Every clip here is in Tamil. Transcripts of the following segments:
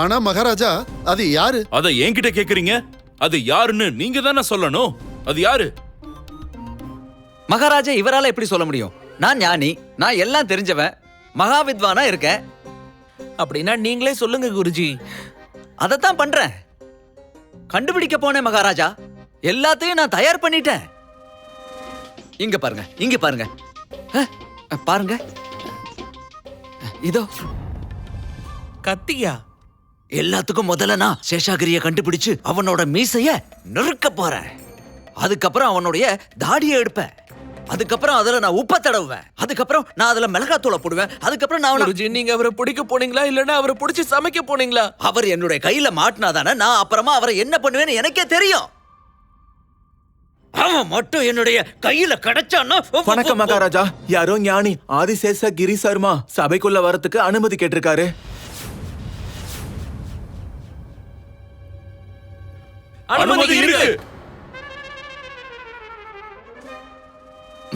ஆனா மகாராஜா அது யாரு? அத என்கிட்ட கேக்குறீங்க? அது யாருன்னு நீங்க தானே சொல்லணும். அது யாரு? மகாராஜா இவரால எப்படி சொல்ல முடியும்? நான் ஞானி நான் எல்லாம் தெரிஞ்சவன் மகாவித்வானா இருக்கேன். அப்படின்னா நீங்களே சொல்லுங்க குருஜி. அதைத்தான் பண்றேன். கண்டுபிடிக்க போனேன் மகாராஜா. எல்லாத்தையும் நான் தயார் பண்ணிட்டேன். இங்க பாருங்க இங்க பாருங்க. அஹ், பாருங்க. இதோ. கத்தியா? எல்லாத்துக்கும் முதல்ல நான் சேஷாகிரிய கண்டுபிடிச்சு அவனோட மீசைய நெருக்க போறேன். அதுக்கப்புறம் அவனுடைய தாடியை எடுப்பேன். அதுக்கப்புறம் அதுல நான் உப்ப தடவுவேன். அதுக்கப்புறம் நான் அதுல மிளகாத்தூளை போடுவேன். அதுக்கப்புறம் நான் அவனை- குருஜி நீங்க அவரை பிடிக்க போனீங்களா? இல்லனா அவரை பிடிச்சி சமைக்க போனீங்களா? அவர் என்னுடைய கையில மாட்டினாதானே நான் அப்புறமா அவரை என்ன பண்ணுவேன்னு எனக்கே தெரியும். அவன் மட்டும் என்னுடைய கையில கிடைச்சான்னா வணக்கம் மகாராஜா. யாரோ ஞானி ஆதிசேஷ கிரி சர்மா சபைக்குள்ள வரத்துக்கு அனுமதி கேட்டிருக்காரு. அனுமதி இருக்கு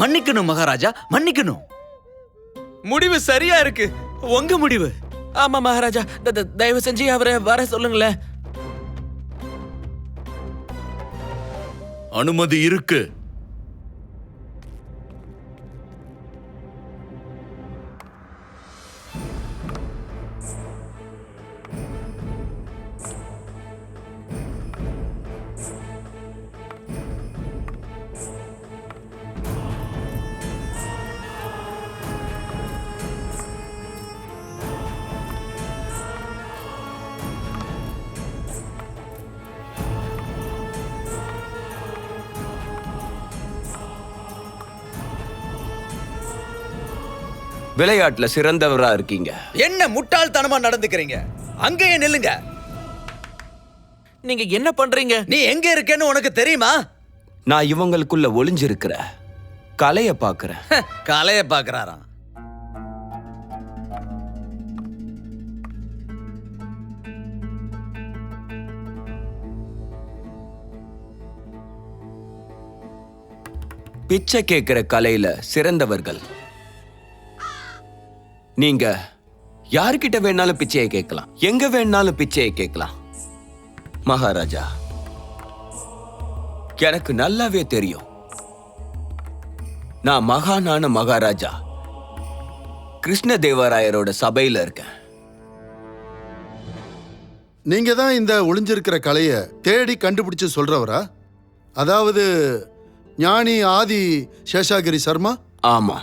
மன்னிக்கணும் மகாராஜா மன்னிக்கணும் முடிவு சரியா இருக்கு. உங்க முடிவு. ஆமா மகாராஜா தயவு செஞ்சு அவரை வர சொல்லுங்களேன். அனுமதி இருக்கு. விளையாட்டுல சிறந்தவரா இருக்கீங்க. என்ன முட்டாள்தனமா நடந்துக்கிறீங்க? அங்கேயே நில்லுங்க. நீங்க என்ன பண்றீங்க? நீ எங்க இருக்கேன்னு உனக்கு தெரியுமா? நான் இவங்களுக்குள்ள ஒளிஞ்சிருக்கிற கலைய பாக்குறேன். கலைய பாக்குறாராம். பிச்சை கேட்கிற கலையில சிறந்தவர்கள். நீங்க யார்கிட்ட வேணாலும் பிச்சையை கேட்கலாம். எங்க வேணாலும் பிச்சையை கேட்கலாம். மகாராஜா எனக்கு நல்லாவே தெரியும். நான் மகானான மகாராஜா. கிருஷ்ணதேவராயரோட சபையில இருக்கேன். நீங்க தான் இந்த ஒளிஞ்சிருக்கிற கலைய தேடி கண்டுபிடிச்சு சொல்றவரா? அதாவது ஞானி ஆதி சேஷாகிரி சர்மா? ஆமா.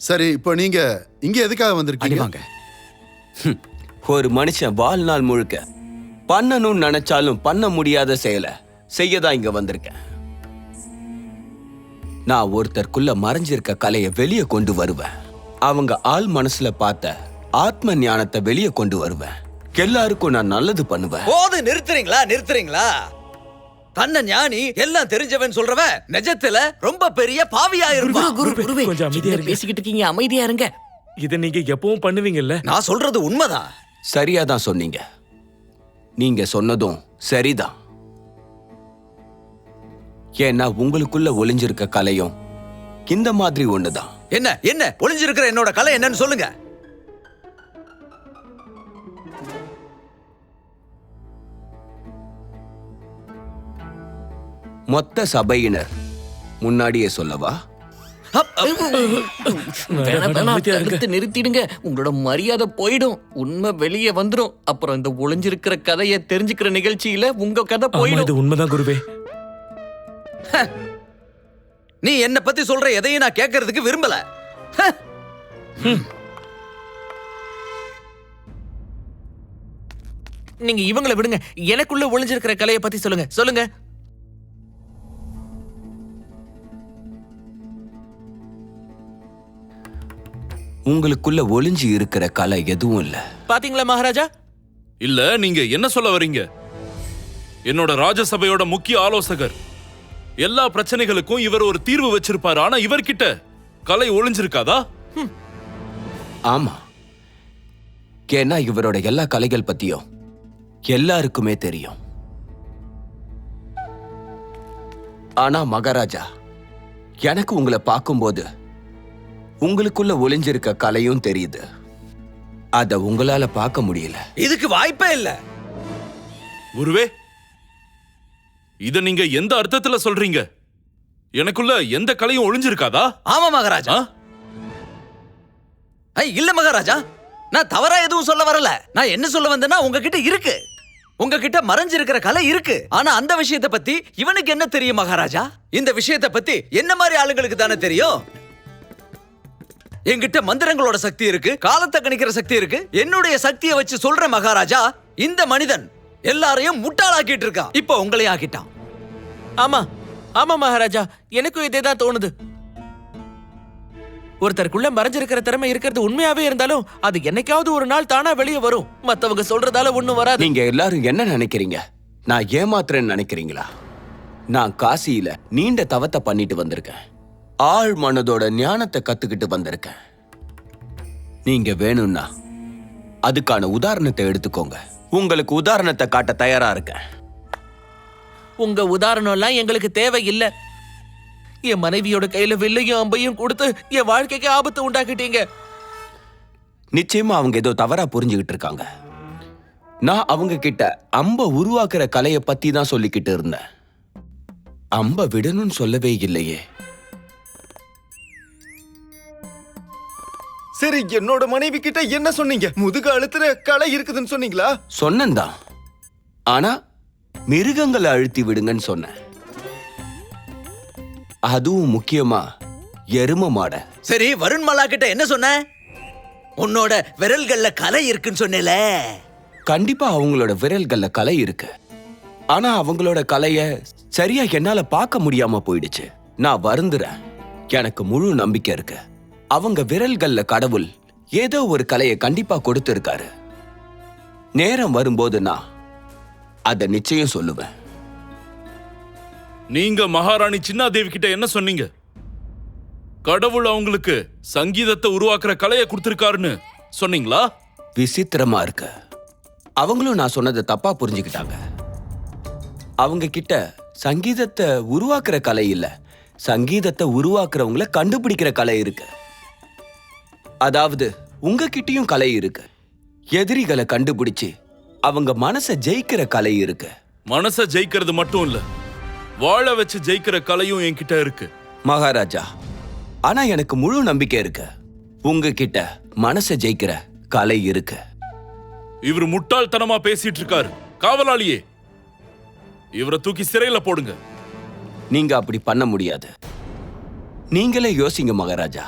சரி இப்போ நீங்க இங்க எதுக்காக வந்திருக்கீங்க? அடிவாங்க ஹம். ஒரு மனுஷன் வாழ்நாள் முழுக்க பண்ணணும்னு நினைச்சாலும் பண்ண முடியாத செயலை செய்ய தான் இங்க வந்திருக்கேன். நான் ஒருத்தருக்குள்ள மறைஞ்சிருக்க கலையை வெளியே கொண்டு வருவேன். அவங்க ஆள் மனசுல பார்த்த ஆத்ம ஞானத்தை வெளியே கொண்டு வருவேன். எல்லாருக்கும் நான் நல்லது பண்ணுவேன். போது நிறுத்துறீங்களா? நிறுத்துறீங்களா? தன்னை ஞானி எல்லாம் தெரிஞ்சவன் சொல்றவன் நிஜத்துல ரொம்ப பெரிய பாவியா இருப்பான். கொஞ்சம் அமைதியா இருங்க. பேசிக்கிட்டு இருக்கீங்க? அமைதியா இருங்க. இத நீங்க எப்பவும் பண்ணுவீங்கல்ல? நான் சொல்றது உண்மைதான் சரியா தான் சொன்னீங்க. நீங்க சொன்னதும் சரிதான். ஏன்னா உங்களுக்குள்ள ஒளிஞ்சிருக்க கலையும் இந்த மாதிரி ஒண்ணுதான். என்ன என்ன? ஒளிஞ்சிருக்கிற என்னோட கலை என்னன்னு சொல்லுங்க. மொத்த சபையினர். முன்னாடியே சொல்லவா. வேணாம், வேணாம், தடுத்து நிறுத்திடுங்க. உங்களோட மரியாதை போயிடும். உண்மை வெளியே வந்துடும் அப்புறம் இந்த ஒளிஞ்சிருக்கிற கதையை தெரிஞ்சுக்கிற நிகழ்ச்சியில உங்க கதை போயிடும். உண்மைதான் குருவே. நீ என்ன பத்தி சொல்ற எதையும் நான் கேட்கறதுக்கு விரும்பல. ஹ. நீங்க இவங்கள விடுங்க. எனக்குள்ள ஒளிஞ்சிருக்கிற கலையை பத்தி சொல்லுங்க. சொல்லுங்க. உங்களுக்குள்ள ஒளிஞ்சு இருக்கிற கலை எதுவும் இல்ல. பாத்தீங்களா மகாராஜா? இல்ல நீங்க என்ன சொல்ல வர்றீங்க என்னோட ராஜசபையோட முக்கிய ஆலோசகர். எல்லா பிரச்சனைகளுக்கும் இவர் ஒரு தீர்வு வச்சிருப்பாரு ஆனா இவர்கிட்ட கலை ஒளிஞ்சிருக்காதா? ஆமா. ஏன்னா இவரோட எல்லா கலைகள் பத்தியும் எல்லாருக்குமே தெரியும். ஆனா மகாராஜா எனக்கு உங்களை பார்க்கும்போது உங்களுக்குள்ள ஒளிஞ்சிருக்க கலையும் தெரியுது. அத உங்களால பார்க்க முடியல. இதுக்கு வாய்ப்பே இல்ல. குருவே இத நீங்க எந்த அர்த்தத்துல சொல்றீங்க? எனக்குள்ள எந்த கலையும் ஒளிஞ்சிருக்காதா? ஆமா மகாராஜா. ஆ? ஐ, இல்ல மகாராஜா. நான் தவறா எதுவும் சொல்ல வரல. நான் என்ன சொல்ல வந்தேன்னா உங்ககிட்ட இருக்கு. உங்ககிட்ட மறைஞ்சிருக்கிற கலை இருக்கு. ஆனா அந்த விஷயத்தை பத்தி இவனுக்கு என்ன தெரியும் மகாராஜா? இந்த விஷயத்தை பத்தி என்ன மாதிரி ஆளுங்களுக்கு தானே தெரியும்? என்கிட்ட மந்திரங்களோட சக்தி இருக்கு காலத்தை கணிக்கிற சக்தி இருக்கு. என்னுடைய சக்தியை வச்சு சொல்ற மகாராஜா இந்த மனிதன் எல்லாரையும் முட்டாளாக்கிட்டு இருக்கான். இப்போ உங்களையும் ஆக்கிட்டான். ஆமா ஆமா மகாராஜா எனக்கும் இதே தான் தோணுது. ஒருத்தருக்குள்ள மறைஞ்சிருக்கிற திறமை இருக்கிறது உண்மையாவே இருந்தாலும் அது என்னைக்காவது ஒரு நாள் தானா வெளியே வரும். மத்தவங்க சொல்றதால ஒண்ணும் வராது. நீங்க எல்லாரும் என்ன நினைக்கிறீங்க? நான் ஏமாத்துறேன்னு நினைக்கிறீங்களா? நான் காசியில நீண்ட தவத்தை பண்ணிட்டு வந்திருக்கேன். ஆழ் மனதோட ஞானத்தை கத்துக்கிட்டு வந்திருக்கேன். நீங்க வேணும்னா அதுக்கான உதாரணத்தை எடுத்துக்கோங்க. உங்களுக்கு உதாரணத்தை காட்ட தயாரா இருக்கேன். உங்க உதாரணம் எல்லாம் எங்களுக்கு தேவை இல்ல என் மனைவியோட கையில வில்லையும் அம்பையும் கொடுத்து என் வாழ்க்கைக்கு ஆபத்து உண்டாக்கிட்டீங்க. நிச்சயமா அவங்க ஏதோ தவறா புரிஞ்சுகிட்டு இருக்காங்க. நான் அவங்க கிட்ட அம்ப உருவாக்குற கலைய பத்தி தான் சொல்லிக்கிட்டு இருந்தேன். அம்ப விடணும்னு சொல்லவே இல்லையே. சரி என்னோட மனைவி கிட்ட என்ன சொன்னீங்க? முதுகு அழுத்துற கலை இருக்குதுன்னு சொன்னீங்களா? சொன்னேன்தான். ஆனா மிருகங்களை அழுத்தி விடுங்கன்னு சொன்னேன். அதுவும் முக்கியமா எரும மாட. சரி வருண் மலா கிட்ட என்ன சொன்ன? உன்னோட விரல்கள்ல கலை இருக்குன்னு சொன்னேல. கண்டிப்பா அவங்களோட விரல்கள்ல கலை இருக்கு. ஆனா அவங்களோட கலைய சரியா என்னால பார்க்க முடியாம போயிடுச்சு. நான் வருந்துறேன். எனக்கு முழு நம்பிக்கை இருக்கு. அவங்க விரல்கள்ல கடவுள் ஏதோ ஒரு கலையை கண்டிப்பா கொடுத்திருக்காரு. நேரம் வரும்போது நான் அதை நிச்சயம் சொல்லுவேன். நீங்க மகாராணி சின்னாதேவி கிட்ட என்ன சொன்னீங்க? கடவுள் அவங்களுக்கு சங்கீதத்தை உருவாக்குற கலையை கொடுத்திருக்காருன்னு சொன்னீங்களா? விசித்திரமா இருக்கு. அவங்களும் நான் சொன்னதை தப்பா புரிஞ்சுக்கிட்டாங்க. அவங்க கிட்ட சங்கீதத்தை உருவாக்குற கலை இல்ல. சங்கீதத்தை உருவாக்குறவங்கள கண்டுபிடிக்கிற கலை இருக்கு. அதாவது உங்ககிட்டயும் கலை இருக்கு. எதிரிகளை கண்டுபிடிச்சு அவங்க மனசை ஜெயிக்கிற கலை இருக்கு. மனச ஜெயிக்கிறது மட்டும் இல்ல வாழ வச்சு ஜெயிக்கிற கலையும் என்கிட்ட இருக்கு. மகாராஜா ஆனா எனக்கு முழு நம்பிக்கை இருக்கு. உங்ககிட்ட மனசை ஜெயிக்கிற கலை இருக்கு. இவர் முட்டாள்தனமா பேசிட்டு இருக்காரு காவலாளியே இவரை தூக்கி சிறையில போடுங்க. நீங்க அப்படி பண்ண முடியாது. நீங்களே யோசிங்க மகாராஜா.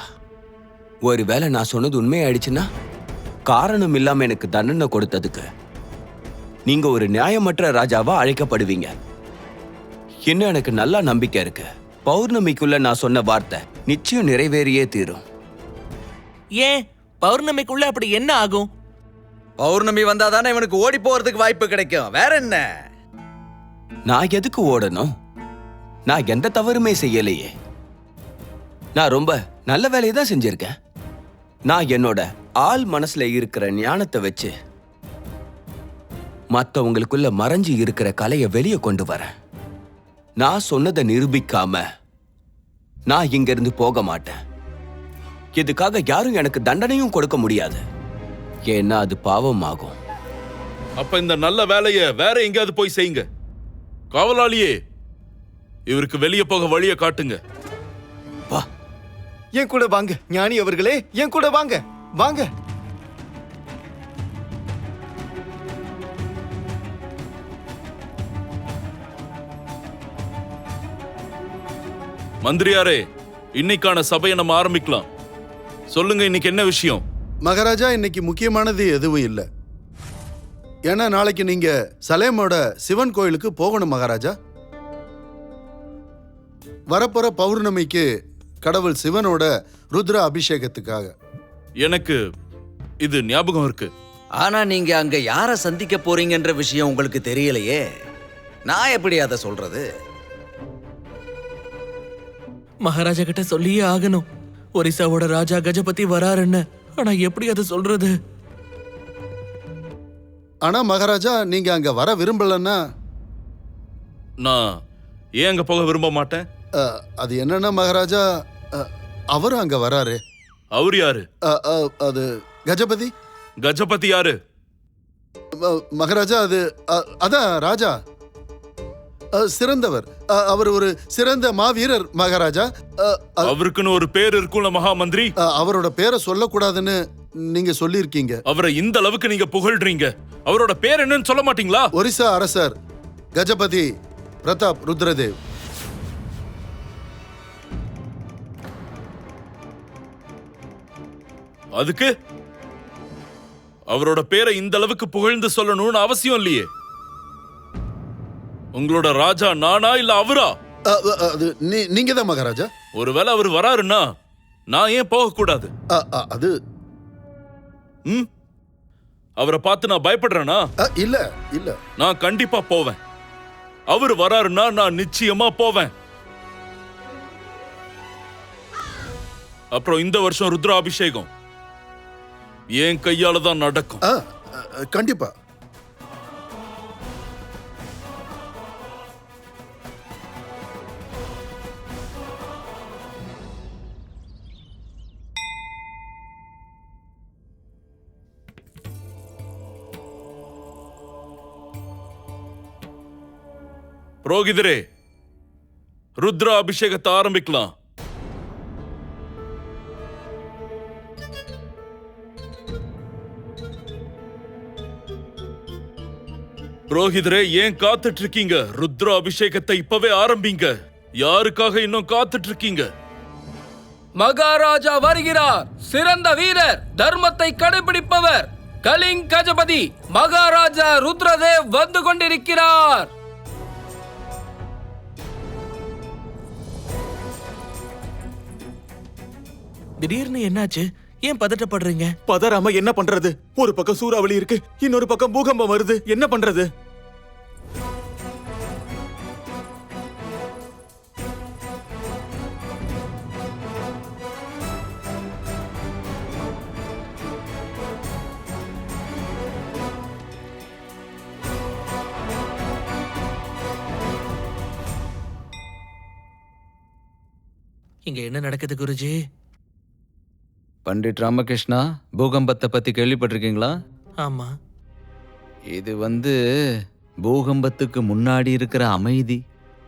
ஒருவேளை நான் சொன்னது உண்மையாயிடுச்சுன்னா காரணம் இல்லாம எனக்கு தண்டனை கொடுத்ததுக்கு நீங்க ஒரு நியாயமற்ற ராஜாவா அழைக்கப்படுவீங்க. இன்னும் எனக்கு நல்லா நம்பிக்கை இருக்கு. பௌர்ணமிக்குள்ள நான் சொன்ன வார்த்தை நிச்சயம் நிறைவேறியே தீரும். ஏன்? பௌர்ணமிக்குள்ள அப்படி என்ன ஆகும்? பௌர்ணமி வந்தாதானே இவனுக்கு ஓடி போறதுக்கு வாய்ப்பு கிடைக்கும். வேற என்ன? நான் எதுக்கு ஓடணும்? நான் எந்த தவறுமே செய்யலையே. நான் ரொம்ப நல்ல வேலையை தான் செஞ்சிருக்கேன். நான் என்னோட ஆள் மனசுல இருக்கிற ஞானத்தை வச்சு மற்றவங்களுக்குள்ள மறைஞ்சு இருக்கிற கலையை வெளியே கொண்டு வரேன். நான் சொன்னதை நிரூபிக்காம நான் இங்கிருந்து போக மாட்டேன். இதுக்காக யாரும் எனக்கு தண்டனையும் கொடுக்க முடியாது. ஏன்னா அது பாவமாகும். அப்ப இந்த நல்ல வேலைய வேற எங்கேயாவது போய் செய்யுங்க. காவலாளியே இவருக்கு வெளியே போக வழியை காட்டுங்க. என் கூட வாங்க ஞானி அவர்களே. என் கூட வாங்க. வாங்க. மந்திரியாரே இன்னைக்கான சபையை நம்ம ஆரம்பிக்கலாம். சொல்லுங்க இன்னைக்கு என்ன விஷயம்? மகாராஜா இன்னைக்கு முக்கியமானது எதுவும் இல்லை. ஏன்னா நாளைக்கு நீங்க சலேமோட சிவன் கோயிலுக்கு போகணும் மகாராஜா. வரப்போற பௌர்ணமிக்கு கடவுள் சிவனோட ருத்ர அபிஷேகத்துக்காக. எனக்கு இது ஞாபகம் இருக்கு. ஆனா நீங்க அங்க யார சந்திக்க போறீங்கன்ற விஷயம் உங்களுக்கு தெரியலையே. நான் எப்படி அதை சொல்றது? மகாராஜா கிட்ட சொல்லியே ஆகணும். ஒரிசாவோட ராஜா கஜபதி வராருன்னு. ஆனா எப்படி அதை சொல்றது? ஆனா மகாராஜா நீங்க அங்க வர விரும்பலன்னா நான் ஏன் அங்க போக விரும்ப மாட்டேன்? அது என்னன்னா மகாராஜா அவரும் அங்க வராரு. அவர் யாரு? அது கஜபதி? கஜபதி யாரு? மகாராஜா அது அதான் ராஜா. சிறந்தவர். அவர் ஒரு சிறந்த மாவீரர் மகாராஜா. அவருக்குன்னு ஒரு பேர் இருக்கும்ல மகா மந்திரி அவரோட பேரை சொல்லக்கூடாதுன்னு நீங்க சொல்லியிருக்கீங்க. அவரை இந்த அளவுக்கு நீங்க புகழ்றீங்க. அவரோட பேர் என்னன்னு சொல்ல மாட்டீங்களா? ஒரிசா அரசர் கஜபதி பிரதாப் ருத்ரதேவ். அதுக்கு? அவரோட பேரை இந்த அளவுக்கு புகழ்ந்து சொல்லணும்னு அவசியம் இல்லையே. உங்களோட ராஜா நானா இல்ல அவரா? அது நீங்க தான் மகாராஜா? ஒருவேளை அவர் வராருன்னா நான் ஏன் போக கூடாது அது ம்? அவரை பார்த்து நான் பயப்படுறேனா? இல்ல இல்ல. நான் கண்டிப்பா போவேன். அவர் வராருன்னா நான் நிச்சயமா போவேன். அப்புறம் இந்த வருஷம் ருத்ராபிஷேகம். என் கையால தான் நடக்கும். கண்டிப்பா. புரோகிதரே ருத்ரா அபிஷேகத்தை ஆரம்பிக்கலாம். புரோகிதரே ஏன் காத்துட்டு இருக்கீங்க ருத்ரா அபிஷேகத்தை இப்பவே ஆரம்பிங்க. யாருக்காக இன்னும் காத்துட்டு இருக்கீங்க மகாராஜா வருகிறார். சிறந்த வீரர் தர்மத்தை கடைபிடிப்பவர். கலிங் கஜபதி மகாராஜா ருத்ரதேவ் வந்து கொண்டிருக்கிறார். திடீர்னு என்னாச்சு? ஏன் பதட்டப்படுறீங்க? பதறாம என்ன பண்றது? ஒரு பக்கம் சூறாவளி இருக்கு இன்னொரு பக்கம் பூகம்பம் வருது. என்ன பண்றது? இங்க என்ன நடக்குது குருஜி? பண்டிட் ராமகிருஷ்ணா பூகம்பத்தை பத்தி கேள்விப்பட்டிருக்கீங்களா? ஆமா. இது வந்து பூகம்பத்துக்கு முன்னாடி இருக்கிற அமைதி.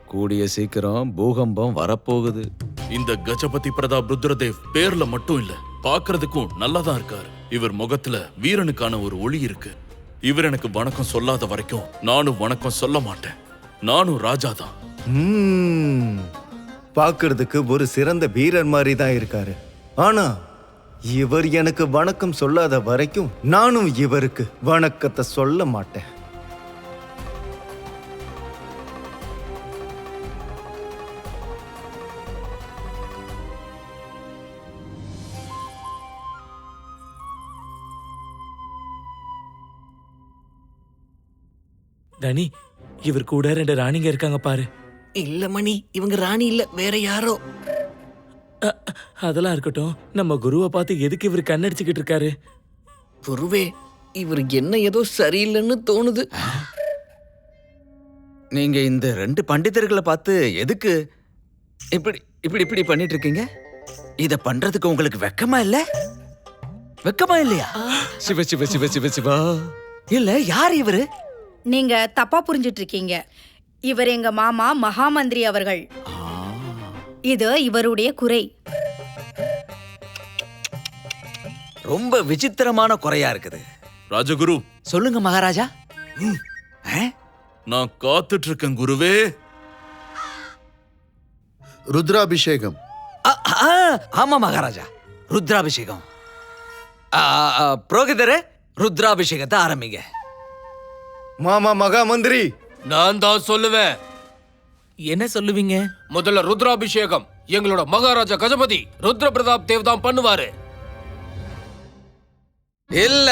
கூடிய சீக்கிரம் பூகம்பம் வரப்போகுது. இந்த கஜபதி பிரதாப் ருத்ரதேவ் பேர்ல மட்டும் இல்ல பார்க்கிறதுக்கும் நல்லா தான் இருக்காரு. இவர் முகத்துல வீரனுக்கான ஒரு ஒளி இருக்கு. இவர் எனக்கு வணக்கம் சொல்லாத வரைக்கும் நானும் வணக்கம் சொல்ல மாட்டேன். நானும் ராஜா தான். பார்க்கறதுக்கு ஒரு சிறந்த வீரர் மாதிரி தான் இருக்காரு. ஆனா இவர் எனக்கு வணக்கம் சொல்லாத வரைக்கும் நானும் இவருக்கு வணக்கத்தை சொல்ல மாட்டேன். தனி இவர் கூட ரெண்டு ராணிங்க இருக்காங்க பாரு. இல்ல மணி இவங்க ராணி இல்ல வேற யாரோ? அதெல்லாம் இருக்கட்டும். நம்ம குருவை பார்த்து எதுக்கு இவர் கண்ணடிச்சுக்கிட்டு இருக்காரு? குருவே இவர் என்ன ஏதோ சரியில்லைன்னு தோணுது. நீங்க இந்த ரெண்டு பண்டிதர்களை பார்த்து எதுக்கு இப்படி இப்படி இப்படி பண்ணிட்டு இருக்கீங்க? இத பண்றதுக்கு உங்களுக்கு வெக்கமா இல்ல? வெக்கமா இல்லையா? சிவ சிவ சிவ சிவ சிவா. இல்ல யார் இவரு? நீங்க தப்பா புரிஞ்சிட்டு இருக்கீங்க. இவர் எங்க மாமா மகாமந்திரி அவர்கள். இது இவருடைய குறை. ரொம்ப விசித்திரமான குறையா இருக்குது. ராஜகுரு. சொல்லுங்க மகாராஜா? நான் காத்துட்டு இருக்கேன் குருவே. ருத்ராபிஷேகம். ஆமா மகாராஜா. ருத்ராபிஷேகம். புரோகிதரே ருத்ராபிஷேகத்தை ஆரம்பிங்க. மாமா மகா மந்திரி நான் தான் சொல்லுவேன். என்ன சொல்லுவீங்க? முதல்ல ருத்ராபிஷேகம். எங்களோட மகாராஜா கஜபதி ருத்ர பிரதாப் தேவ் தான் பண்ணுவாரு. இல்ல.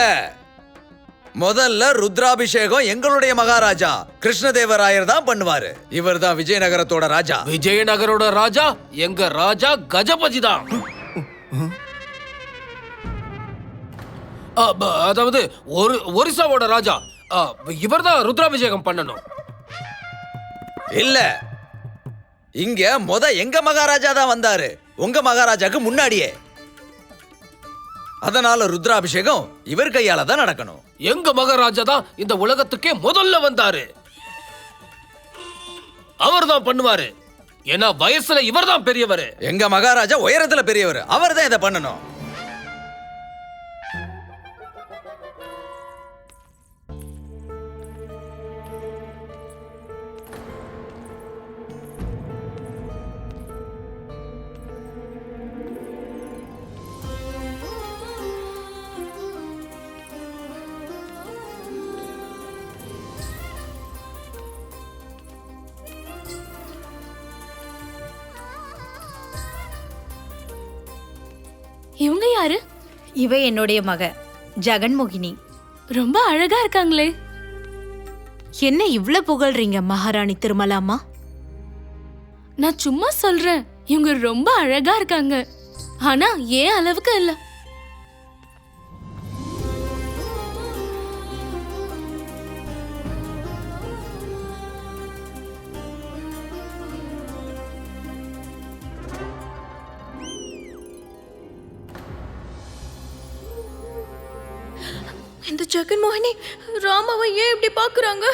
முதல்ல ருத்ராபிஷேகம் எங்களுடைய மகாராஜா கிருஷ்ணதேவராயர் தான் பண்ணுவாரு. இவர் தான் விஜயநகரத்தோட ராஜா. விஜயநகரோட ராஜா எங்க ராஜா கஜபதி தான். அதாவது ஒரு ஒரிசாவோட ராஜா. இவர் தான் ருத்ராபிஷேகம் பண்ணணும். இல்ல. இங்க முத எங்க மகாராஜா தான் வந்தாரு? உங்க மகாராஜாக்கு முன்னாடியே. அதனால ருத்ராபிஷேகம் இவர் கையால தான் நடக்கணும். எங்க மகாராஜா தான் இந்த உலகத்துக்கே முதல்ல வந்தாரு. அவர்தான் பண்ணுவாரு. ஏன்னா வயசுல இவர்தான் பெரியவரு. எங்க மகாராஜா உயரத்துல பெரியவர். அவர் தான் இதை பண்ணணும். இவங்க யாரு? இவ என்னுடைய மக ஜெகன்மோகினி. ரொம்ப அழகா இருக்காங்களே. என்ன இவ்ளோ புகழ்றீங்க மகாராணி திருமலாமா? நான் சும்மா சொல்றேன் இவங்க ரொம்ப அழகா இருக்காங்க. ஆனா ஏன் அளவுக்கு இல்ல? இந்த ஜெகன்மோகினி ராமாவை ஏன் இப்படி பாக்குறாங்க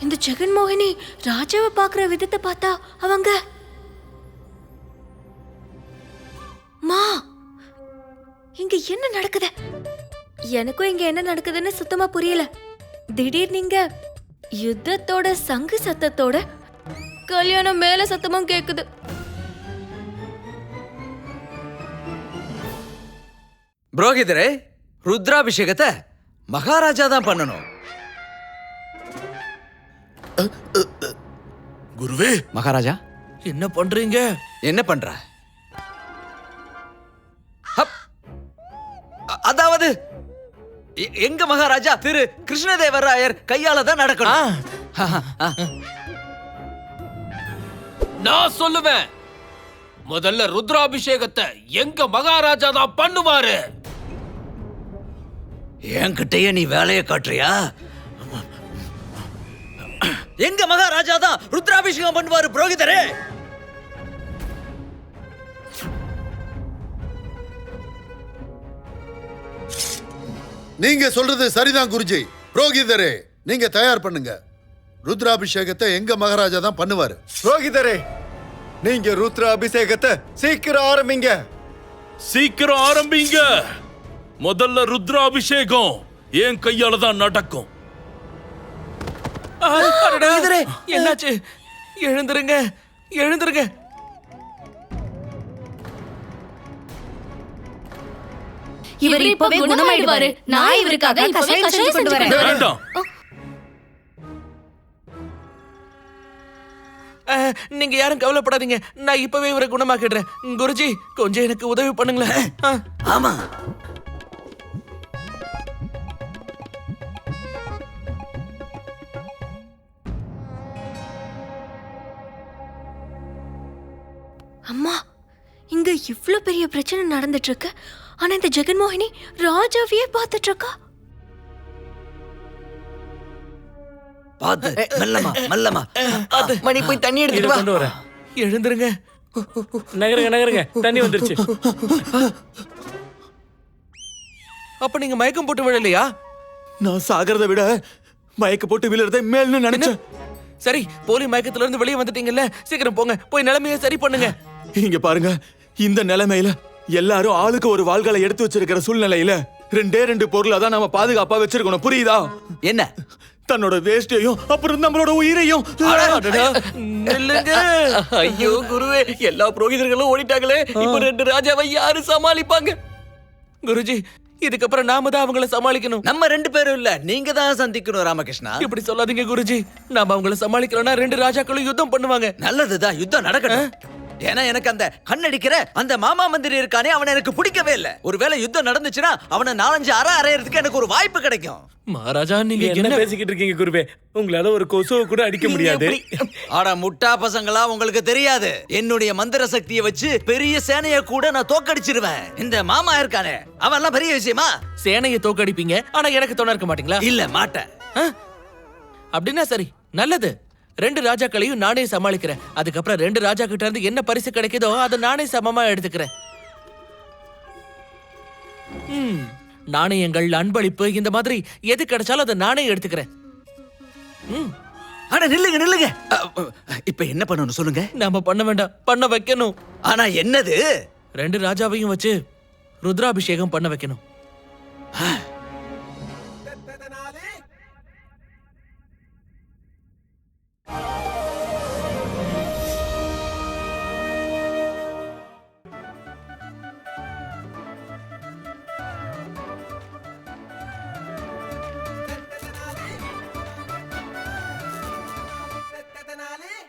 இந்த ஜெகன்மோகினி ராஜாவை பாக்குற விதத்தை பார்த்தா அவங்க மா இங்க என்ன நடக்குது? எனக்கும் இங்க என்ன நடக்குதுன்னு சுத்தமா புரியல. திடீர் நீங்க யுத்தத்தோட சங்கு சத்தத்தோட கல்யாணம் மேல சத்தமும் கேக்குது. புரோகிதரே ருத்ராபிஷேகத்தை மகாராஜா தான் பண்ணணும். குருவே மகாராஜா? என்ன பண்றீங்க? என்ன பண்ற? எங்க மகாராஜா? திரு கிருஷ்ணதேவராயர் கையால தான் நடக்கணும். நான் சொல்லுவேன். முதல்ல ருத்ராபிஷேகத்தை எங்க மகாராஜா தான் பண்ணுவாரு? என்கிட்டயே நீ வேலையை காட்டுறியா? எங்க மகாராஜா தான் ருத்ராபிஷேகம் பண்ணுவாரு புரோகிதரே? நீங்க சொல்றது சரிதான் குருஜி. புரோகிதரே நீங்க தயார் பண்ணுங்க. ருத்ராபிஷேகத்தை எங்க மகாராஜா தான் பண்ணுவாரு? புரோகிதரே நீங்க ருத்ர அபிஷேகத்தை சீக்கிரம் ஆரம்பிங்க. சீக்கிரம் ஆரம்பிங்க. முதல்ல ருத்ராபிஷேகம் என் கையால தான் நடக்கும். என்னாச்சு? எழுந்துருங்க எழுந்துருங்க. இவர் இப்பவே குணமாயிடுவாரு. நான் இவருக்காக இப்பவே கஷாயம் கொண்டு வரேன். வேண்டாம் நீங்க யாரும் கவலைப்படாதீங்க. நான் இப்பவே இவரை குணமாக்கிடுறேன். குருஜி கொஞ்சம் எனக்கு உதவி பண்ணுங்களேன். ஆமா. அம்மா இங்க இவ்ளோ பெரிய பிரச்சனை நடந்துட்டு இருக்கு. ஆனா இந்த ஜெகன்மோகினி ராஜாவையே பார்த்துட்டு இருக்கா பார்த்து மெல்லமா மெல்லமா. மணி போய் தண்ணி எடுத்துட்டு கொண்டு வா வரேன். எழுந்துருங்க. நகருங்க நகருங்க. தண்ணி வந்துருச்சு. அப்ப நீங்க மயக்கம் போட்டு விழலையா? நான் சாகிறத விட மயக்க போட்டு விழுறதை மேல்னு நினைச்சேன். சரி போலி மயக்கத்துல இருந்து வெளியே வந்துட்டீங்கல்ல? சீக்கிரம் போங்க. போய் நிலைமையை சரி பண்ணுங்க. இங்க பாருங்க இந்த நிலைமையில எல்லாரும் ஆளுக்கு ஒரு வாள்களை எடுத்து வச்சிருக்கிற சூழ்நிலையில ரெண்டே ரெண்டு பொருளை தான் நம்ம பாதுகாப்பா வச்சிருக்கணும். புரியுதா? என்ன? தன்னோட வேஷ்டையும் அப்புறம் நம்மளோட உயிரையும். ஐயோ குருவே எல்லா புரோகிதர்களும் ஓடிட்டாங்களே. இப்ப ரெண்டு ராஜாவை யாரு சமாளிப்பாங்க? குருஜி இதுக்கப்புறம் நாம தான் அவங்கள சமாளிக்கணும். நம்ம ரெண்டு பேரும் இல்ல. நீங்க தான் சந்திக்கணும் ராமகிருஷ்ணா. இப்படி சொல்லாதீங்க குருஜி. நாம அவங்கள சமாளிக்கலன்னா ரெண்டு ராஜாக்களும் யுத்தம் பண்ணுவாங்க. நல்லதுதான். யுத்தம் நடக்கட்டும். ஏன்னா எனக்கு அந்த கண்ணடிக்கிற அந்த மாமா மந்திரி இருக்கானே அவனை எனக்கு பிடிக்கவே இல்ல. ஒருவேளை யுத்தம் நடந்துச்சுன்னா அவனை நாலஞ்சு அற அறையறதுக்கு எனக்கு ஒரு வாய்ப்பு கிடைக்கும். மகாராஜா நீங்க என்ன பேசிக்கிட்டு இருக்கீங்க குருவே? உங்களால ஒரு கொசுவை கூட அடிக்க முடியாது. ஆட முட்டா பசங்களா உங்களுக்கு தெரியாது. என்னுடைய மந்திர சக்தியை வச்சு பெரிய சேனைய கூட நான் தோக்கடிச்சிருவேன். இந்த மாமா இருக்கானே அவன் எல்லாம் பெரிய விஷயமா? சேனையை தோக்கடிப்பீங்க ஆனா எனக்கு துணை இருக்க மாட்டீங்களா? இல்ல மாட்டேன்? அப்படின்னா சரி நல்லது. ரெண்டு ராஜாக்களையும் நானே சமாளிக்கிறேன். அதுக்கப்புறம் ரெண்டு ராஜா கிட்ட இருந்து என்ன பரிசு கிடைக்குதோ அதை நானே சமமா எடுத்துக்கிறேன். ம், நாணயங்கள் அன்பளிப்பு இந்த மாதிரி எது கிடைச்சாலும் அதை நானே எடுத்துக்கிறேன். ம், அட நில்லுங்க நில்லுங்க. இப்ப என்ன பண்ணணும் சொல்லுங்க. நாம பண்ண வேண்டாம் பண்ண வைக்கணும். ஆனா என்னது? ரெண்டு ராஜாவையும் வச்சு ருத்ராபிஷேகம் பண்ண வைக்கணும்.